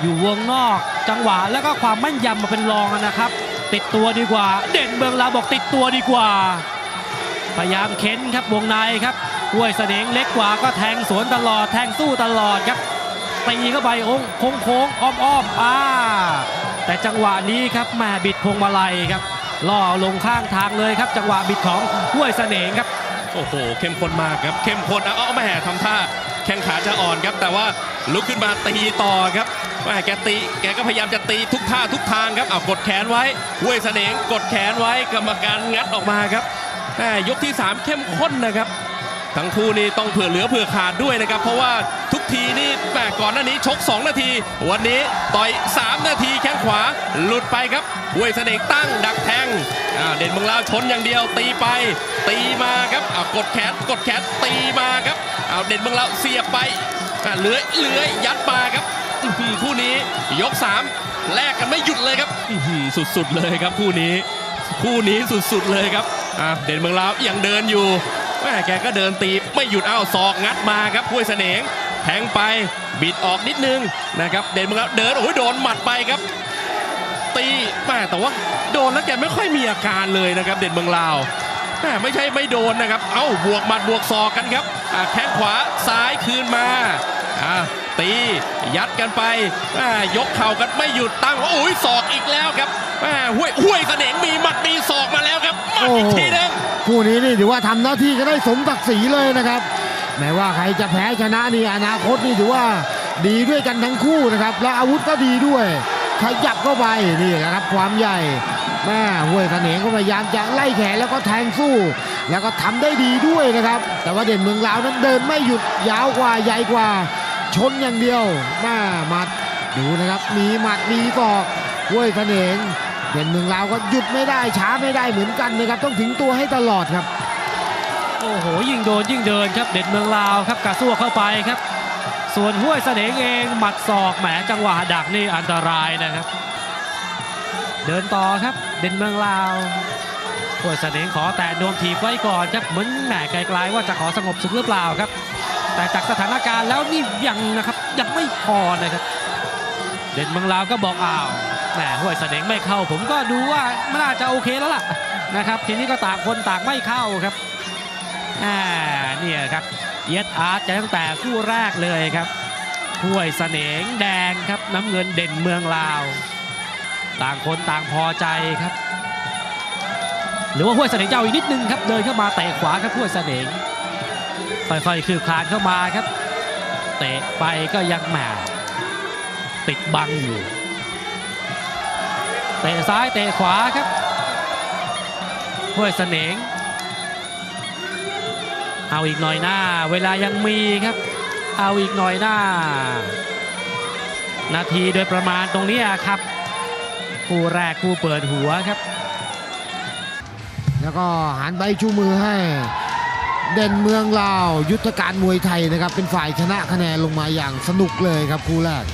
อยู่วงนอกจังหวะแล้วก็ความแม่นยำมาเป็นรองนะครับ ติดตัวดีกว่า เด่นเมืองลาบอกติดตัวดีกว่า พยายามเค้นครับวงในครับห้วยเสนงเล็กกว่าก็แทงสวนตลอดแทงสู้ตลอดครับตีเข้าไปองโค้งโค้งอ้อมอ้อมอ่าแต่จังหวะนี้ครับแม่บิดพวงมาลัยครับล่อลงข้างทางเลยครับ จังหวะบิดของห้วยเสนงครับโอ้โห เข้มข้นมากครับ เข้มข้นอะเอแม่ทำท่าแข้งขาจะอ่อนครับ แต่ว่าลุกขึ้นมาตีต่อครับ แม่แกตีแกก็พยายามจะตีทุกท่าทุกทางครับเอากดแขนไว้ห้วยเสนงกดแขนไว้กรรมการงัดออกมาครับแม่ยกที่ 3 เข้มข้นนะครับ ทั้งคู่นี่ต้องเผื่อเหลือเผื่อขาดด้วยนะครับ เพราะว่าทุกทีนี่แหมก่อนหน้านี้ชก 2 นาที วันนี้ต่อย 3 นาทีแข้งขวาหลุดไปครับห้วยเสน่ห์ตั้งดักแทงเด่นเมืองลาวชนอย่างเดียวตีไป ตีมาครับเอากดแขนกดแขนตีมาครับเอาเด่นเมืองลาวเสียบไปเลื้อยเลื้อยยัดมาครับ ยก 3 แลกกันไม่หยุดเลยครับสุดๆเลยครับคู่นี้ คู่นี้สุดๆเลยครับอ่าเด่นเมืองลาวยังเดินอยู่แม่แกก็เดินตีไม่หยุดเอาศอกงัดมาครับห้วยเสนงแทงไปบิดออกนิดนึงนะครับ เด่นเมึงล้วเดินโอ้ยโดนหมัดไปครับ ตีแม่แต่ว่าโดนแล้วแกไม่ค่อยมีอาการเลยนะครับ เด่นเมืองลาวแม่ไม่ใช่ไม่โดนนะครับ เอ้าบวกหมัดบวกศอกกันครับแข้งขวาซ้ายคืนมาอ่า ตี ยัดกันไปแม่ยกเข่ากันไม่หยุดตั้งโอ้ยศอกอีกแล้วครับแม่ห้วยห้วยเสนงมีหมัดมีศอกมาแล้วครับหมัดอีกทีหนึงคู่นี้นี่ถือว่าทำหน้าที่ก็ได้สมศักดิ์ศรีเลยนะครับแม้ว่าใครจะแพ้ชนะนี่อนาคตนี่ถือว่าดีด้วยกันทั้งคู่นะครับ และอาวุธก็ดีด้วยขยับเข้าไปนี่แหละครับความใหญ่แม่ห้วยเขนงก็พยายามจะไล่แขนแล้วก็แทงสู้ แล้วก็ทำได้ดีด้วยนะครับ แต่ว่าเด่นเมืองลาวนั้นเดินไม่หยุดยาวกว่าใหญ่กว่า ชนอย่างเดียวแม่หมัดดูนะครับมีหมัดมีศอกห้วยเขนงเด่นเมืองลาวก็หยุดไม่ได้ช้าไม่ได้เหมือนกันนะครับต้องถึงตัวให้ตลอดครับ โอ้โหยิ่งโดนยิ่งเดินครับเด็ดเมืองลาวครับกระซวกเข้าไปครับ ส่วนห้วยเสนงเองหมัดศอกแหมจังหวะดักนี่อันตรายนะครับ เดินต่อครับเด่นเมืองลาวห้วยเสนงขอแต่โดนถีบไว้ก่อนครับเหมือนแหมไกลๆว่าจะขอสงบสุขหรือเปล่าครับ แต่จากสถานการณ์แล้วนี่ยังนะครับยังไม่พอนะครับ เด่นเมืองลาวก็บอกอ้าวแหมห้วยเสนงไม่เข้า ผมก็ดูว่าไมันน่าจะโอเคแล้วล่ะนะครับ ทีนี้ก็ต่างคนต่างไม่เข้าครับอ่าเนี่ยครับเยดอาร์ตจะตั้งแต่คู่แรกเลยครับห้วยเสนงแดงครับน้ำเงินเด่นเมืองลาว ต่างคนต่างพอใจครับ หรือว่าห้วยเสนงเจะเอาอีกนิดนึงครับเดินเข้ามาเตะขวาครับห้วยเสนง ค่อยๆ คืบคลานเข้ามาครับ เตะไปก็ยังแหมติดบังอยู่ เตะซ้ายเตะขวาครับห้วยเสนงเอาอีกหน่อยหน้า เวลายังมีครับ เอาอีกหน่อยหน้า นาทีโดยประมาณตรงนี้ครับ คู่แรกคู่เปิดหัวครับ แล้วก็หันใบชูมือให้ เด่นเมืองลาว ยุทธการมวยไทยนะครับ เป็นฝ่ายชนะคะแนนลงมาอย่างสนุกเลยครับคู่แรก